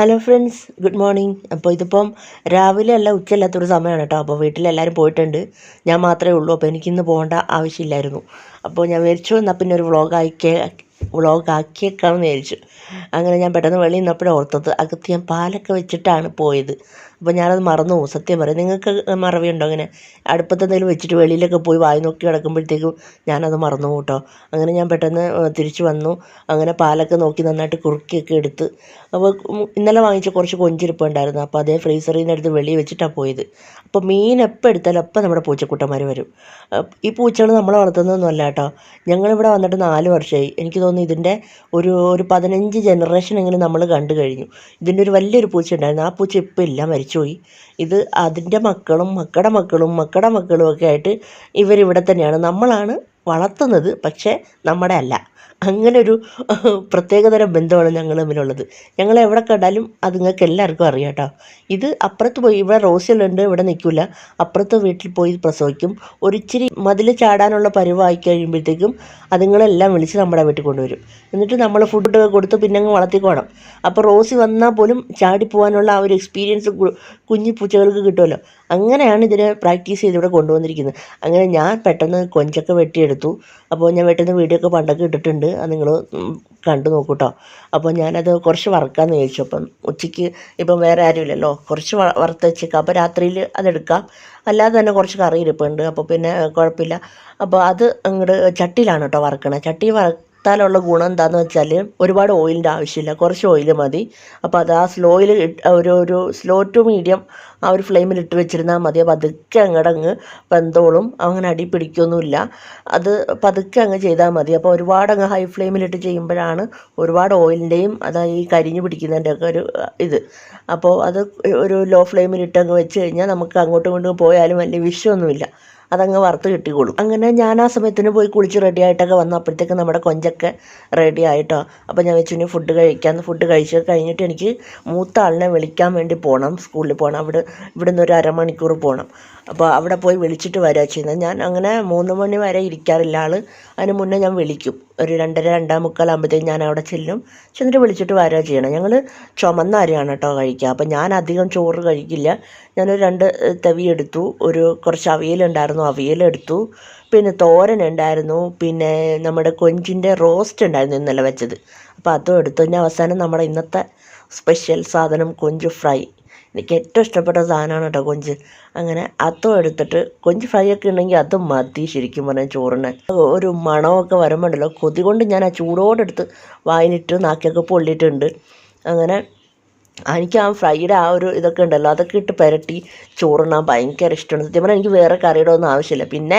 Hello friends good morning അപ്പോൾ ഇതിപ്പം രാവിലെ അല്ല ഉച്ചയല്ലാത്തൊരു സമയമാണ് കേട്ടോ. അപ്പോൾ വീട്ടിലെല്ലാവരും പോയിട്ടുണ്ട്. ഞാൻ മാത്രമേ ഉള്ളൂ. അപ്പോൾ എനിക്കിന്ന് പോകേണ്ട ആവശ്യമില്ലായിരുന്നു. അപ്പോൾ ഞാൻ വിചാരിച്ചു എന്നാൽ പിന്നെ ഒരു വ്ളോഗ് ആക്കിയ വ്ളോഗ് ആക്കിയേക്കാമെന്ന് വിചാരിച്ചു. അങ്ങനെ ഞാൻ പെട്ടെന്ന് വെളിയിൽ നിന്നപ്പോഴാണ് ഓർത്തത് അകത്ത് ഞാൻ പാലൊക്കെ വെച്ചിട്ടാണ് പോയത്. അപ്പോൾ ഞാനത് മറന്നു. പോകും സത്യം പറയാം നിങ്ങൾക്ക് മറവിയുണ്ടോ അങ്ങനെ അടുപ്പത്ത് എന്തെങ്കിലും വെച്ചിട്ട് വെളിയിലൊക്കെ പോയി വായി നോക്കി കിടക്കുമ്പോഴത്തേക്കും ഞാനത് മറന്നു പോകും അങ്ങനെ ഞാൻ പെട്ടെന്ന് തിരിച്ചു വന്നു. അങ്ങനെ പാലൊക്കെ നോക്കി നന്നായിട്ട് കുറുക്കിയൊക്കെ എടുത്ത്. അപ്പോൾ ഇന്നലെ വാങ്ങിച്ച കുറച്ച് കൊഞ്ചിരിപ്പ് ഉണ്ടായിരുന്നു. അപ്പോൾ അതേ ഫ്രീസറിൽ നിന്ന് എടുത്ത് വെളിയിൽ വെച്ചിട്ടാണ് പോയത്. അപ്പോൾ മീൻ എപ്പോൾ എടുത്താലും അപ്പം നമ്മുടെ പൂച്ചക്കുട്ടന്മാർ വരും. ഈ പൂച്ചകൾ നമ്മൾ വളർത്തുന്നതൊന്നുമല്ല കേട്ടോ. ഞങ്ങളിവിടെ വന്നിട്ട് നാല് വർഷമായി എനിക്ക് തോന്നുന്നു ഇതിന്റെ ഒരു ഒരു പതിനഞ്ച് ജനറേഷൻ എങ്കിലും നമ്മൾ കണ്ടു കഴിഞ്ഞു. ഇതിന്റെ ഒരു വലിയൊരു പൂച്ച ഉണ്ടായിരുന്നു ആ പൂച്ച ഇപ്പം ഇല്ല മരിച്ചുപോയി ഇത് അതിന്റെ മക്കളും മക്കളുടെ മക്കളും മക്കളുടെ മക്കളും ഒക്കെ ആയിട്ട് ഇവരിവിടെ തന്നെയാണ്. നമ്മളാണ് വളർത്തുന്നത് പക്ഷേ നമ്മുടെ അല്ല. അങ്ങനൊരു പ്രത്യേകതരം ബന്ധമാണ് ഞങ്ങൾ തമ്മിലുള്ളത്. ഞങ്ങൾ എവിടെ കണ്ടാലും അത് നിങ്ങൾക്ക് എല്ലാവർക്കും അറിയാം കേട്ടോ. ഇത് അപ്പുറത്ത് പോയി ഇവിടെ റോസിലുണ്ട് ഇവിടെ നിൽക്കില്ല. അപ്പുറത്ത് വീട്ടിൽ പോയി പ്രസവിക്കും. ഒരിച്ചിരി മതിൽ ചാടാനുള്ള പരിവായി കഴിയുമ്പോഴത്തേക്കും അതുങ്ങളെല്ലാം വിളിച്ച് നമ്മുടെ വീട്ടിൽ കൊണ്ടുവരും. എന്നിട്ട് നമ്മൾ ഫുഡ് കൊടുത്ത് പിന്നെ അങ്ങ് വളർത്തിക്കോണം. അപ്പോൾ റോസി വന്നാൽ പോലും ചാടിപ്പോകാനുള്ള ആ ഒരു എക്സ്പീരിയൻസ് കുഞ്ഞു പൂച്ചകൾക്ക് കിട്ടുമല്ലോ. അങ്ങനെയാണ് ഇതിനെ പ്രാക്ടീസ് ചെയ്ത് ഇവിടെ കൊണ്ടുവന്നിരിക്കുന്നത്. അങ്ങനെ ഞാൻ പെട്ടെന്ന് കൊഞ്ചൊക്കെ വെട്ടിയെടുത്തു അപ്പോൾ ഞാൻ വെട്ടുന്ന വീഡിയോ ഒക്കെ പണ്ടൊക്കെ ഇട്ടിട്ടുണ്ട്. അത് നിങ്ങൾ കണ്ടു നോക്കൂ കേട്ടോ അപ്പോൾ ഞാനത് കുറച്ച് വറുക്കാമെന്ന് ചോദിച്ചു അപ്പം ഉച്ചയ്ക്ക് ഇപ്പം വേറെ ആരുമില്ലല്ലോ. കുറച്ച് വറുത്ത് വെച്ചേക്കാം. അപ്പോൾ രാത്രിയിൽ അതെടുക്കാം അല്ലാതെ തന്നെ കുറച്ച് കറി ഇരിപ്പുണ്ട്. അപ്പോൾ പിന്നെ കുഴപ്പമില്ല. അപ്പോൾ അത് അങ്ങോട്ട് ചട്ടിയിലാണ് കേട്ടോ വറുക്കണത് ചട്ടി വറ വറുത്താലുള്ള ഗുണം എന്താണെന്ന് വെച്ചാൽ ഒരുപാട് ഓയിലിന്റെ ആവശ്യമില്ല. കുറച്ച് ഓയിൽ മതി. അപ്പോൾ അത് ആ സ്ലോയിൽ ഒരു ഒരു സ്ലോ ടു മീഡിയം ആ ഒരു ഫ്ലെയിമിൽ ഇട്ട് വെച്ചിരുന്നാൽ മതി. അപ്പോൾ പതുക്കെ അങ്ങടങ്ങ് വെന്തോളും. അങ്ങനെ അടി പിടിക്കൊന്നുമില്ല. അത് പതുക്കെ അങ്ങ് ചെയ്താൽ മതി. അപ്പോൾ ഒരുപാട് അങ്ങ് ഹൈ ഫ്ലെയിമിലിട്ട് ചെയ്യുമ്പോഴാണ് ഒരുപാട് ഓയിലിന്റെയും അതായത് ഈ കരിഞ്ഞു പിടിക്കുന്നതിന്റെ ഒക്കെ ഒരു ഇത്. അപ്പോൾ അത് ഒരു ലോ ഫ്ലെയിമിലിട്ട് അങ്ങ് വെച്ച് കഴിഞ്ഞാൽ നമുക്ക് അങ്ങോട്ടും ഇങ്ങോട്ടും പോയാലും വലിയ വിഷയമൊന്നുമില്ല അതങ്ങ് വറുത്ത് കിട്ടിക്കോളും. അങ്ങനെ ഞാൻ ആ സമയത്തിന് പോയി കുളിച്ച് റെഡി ആയിട്ടൊക്കെ വന്നു. അപ്പോഴത്തേക്ക് നമ്മുടെ കൊഞ്ചൊക്കെ റെഡി ആയിട്ടോ. അപ്പോൾ ഞാൻ വെച്ചു ഫുഡ് കഴിക്കാമെന്ന് ഫുഡ് കഴിച്ച് കഴിഞ്ഞിട്ട് എനിക്ക് മൂത്ത ആളിനെ വിളിക്കാൻ വേണ്ടി പോകണം സ്കൂളിൽ പോകണം അവിടെ ഇവിടെ നിന്ന് ഒരു അരമണിക്കൂർ പോകണം അപ്പോൾ അവിടെ പോയി വിളിച്ചിട്ട് വരാ ചെയ്യുന്നത്. ഞാൻ അങ്ങനെ മൂന്ന് മണി വരെ ഇരിക്കാറില്ല. ആൾ അതിന് മുന്നേ ഞാൻ വിളിക്കും. ഒരു രണ്ടര രണ്ടാം മുക്കാലാകുമ്പോഴത്തേക്കും ഞാൻ അവിടെ ചെല്ലും. ചെന്നിട്ട് വിളിച്ചിട്ട് വരാ ചെയ്യണം. ഞങ്ങൾ ചുമന്നാരിയാണ് കേട്ടോ കഴിക്കുക അപ്പം ഞാൻ അധികം ചോറ് കഴിക്കില്ല. ഞാനൊരു രണ്ട് തവി എടുത്തു. ഒരു കുറച്ച് അവിയലുണ്ടായിരുന്നു അവിയലെടുത്തു പിന്നെ തോരൻ ഉണ്ടായിരുന്നു. പിന്നെ നമ്മുടെ കൊഞ്ചിന്റെ റോസ്റ്റ് ഉണ്ടായിരുന്നു ഇന്നലെ വെച്ചത്. അപ്പോൾ അതും എടുത്തു. ഞാൻ അവസാനം നമ്മുടെ ഇന്നത്തെ സ്പെഷ്യൽ സാധനം കൊഞ്ച് ഫ്രൈ. എനിക്ക് ഏറ്റവും ഇഷ്ടപ്പെട്ട സാധനമാണ് കേട്ടോ കൊഞ്ച്. അങ്ങനെ അതും എടുത്തിട്ട് കൊഞ്ച് ഫ്രൈ ഒക്കെ ഉണ്ടെങ്കിൽ അതും മതി ശരിക്കും പറഞ്ഞാൽ ചോറിന്. ഒരു മണമൊക്കെ വരുമ്പോണ്ടല്ലോ കൊതി കൊണ്ട് ഞാൻ ആ ചൂടോടെടുത്ത് വായിലിട്ട് നാക്കിയൊക്കെ പൊള്ളിയിട്ടുണ്ട്. അങ്ങനെ എനിക്ക് ആ ഫ്രൈഡ് ആ ഒരു ഇതൊക്കെ ഉണ്ടല്ലോ അതൊക്കെ ഇട്ട് പുരട്ടി ചോറുണ്ണാൻ ഭയങ്കര ഇഷ്ടമാണ്. സത്യം പറഞ്ഞാൽ എനിക്ക് വേറെ കറിയുടെ ഒന്നും ആവശ്യമില്ല. പിന്നെ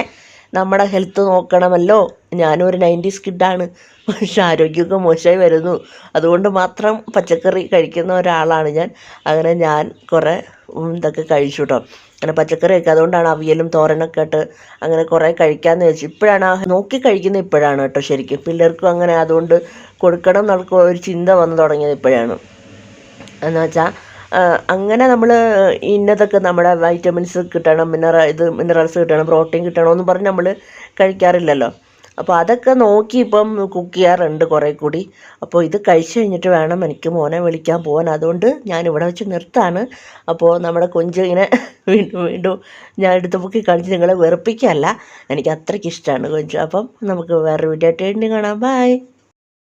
നമ്മുടെ ഹെൽത്ത് നോക്കണമല്ലോ. ഞാനും ഒരു നയന്റീസ് കിഡാണ് പക്ഷെ ആരോഗ്യമൊക്കെ മോശമായി വരുന്നു. അതുകൊണ്ട് മാത്രം പച്ചക്കറി കഴിക്കുന്ന ഒരാളാണ് ഞാൻ. അങ്ങനെ ഞാൻ കുറേ ഇതൊക്കെ കഴിച്ചു കേട്ടോ അങ്ങനെ പച്ചക്കറിയൊക്കെ അതുകൊണ്ടാണ് അവിയലും തോരനൊക്കെ ഇട്ട് അങ്ങനെ കുറേ കഴിക്കാമെന്ന് വെച്ചു ഇപ്പോഴാണ് ആ നോക്കി കഴിക്കുന്നത് ഇപ്പോഴാണ് കേട്ടോ ശരിക്കും. പിള്ളേർക്കും അങ്ങനെ അതുകൊണ്ട് കൊടുക്കണം എന്നുള്ള ഒരു ചിന്ത വന്നു തുടങ്ങിയത് ഇപ്പോഴാണ്. എന്ന് വെച്ചാൽ അങ്ങനെ നമ്മൾ ഇന്നതൊക്കെ നമ്മുടെ വൈറ്റമിൻസ് കിട്ടണം മിനറൽ ഇത് മിനറൽസ് കിട്ടണം പ്രോട്ടീൻ കിട്ടണം എന്ന് പറഞ്ഞ് നമ്മൾ കഴിക്കാറില്ലല്ലോ. അപ്പോൾ അതൊക്കെ നോക്കി ഇപ്പം കുക്ക് ചെയ്യാറുണ്ട് കുറേ കൂടി. അപ്പോൾ ഇത് കഴിച്ചു കഴിഞ്ഞിട്ട് വേണം എനിക്ക് മോനെ വിളിക്കാൻ പോകാൻ അതുകൊണ്ട് ഞാൻ ഇവിടെ വെച്ച് നിർത്താണ്. അപ്പോൾ നമ്മുടെ കൊഞ്ച് ഇങ്ങനെ വീണ്ടും വീണ്ടും ഞാൻ എടുത്ത് പൊക്കി കളിച്ച് നിങ്ങളെ വെറുപ്പിക്കുകയല്ല. എനിക്ക് അത്രയ്ക്ക് ഇഷ്ടമാണ് കൊഞ്ച്. അപ്പം നമുക്ക് വേറൊരു വീഡിയോ ആയിട്ട് കാണാം. ബൈ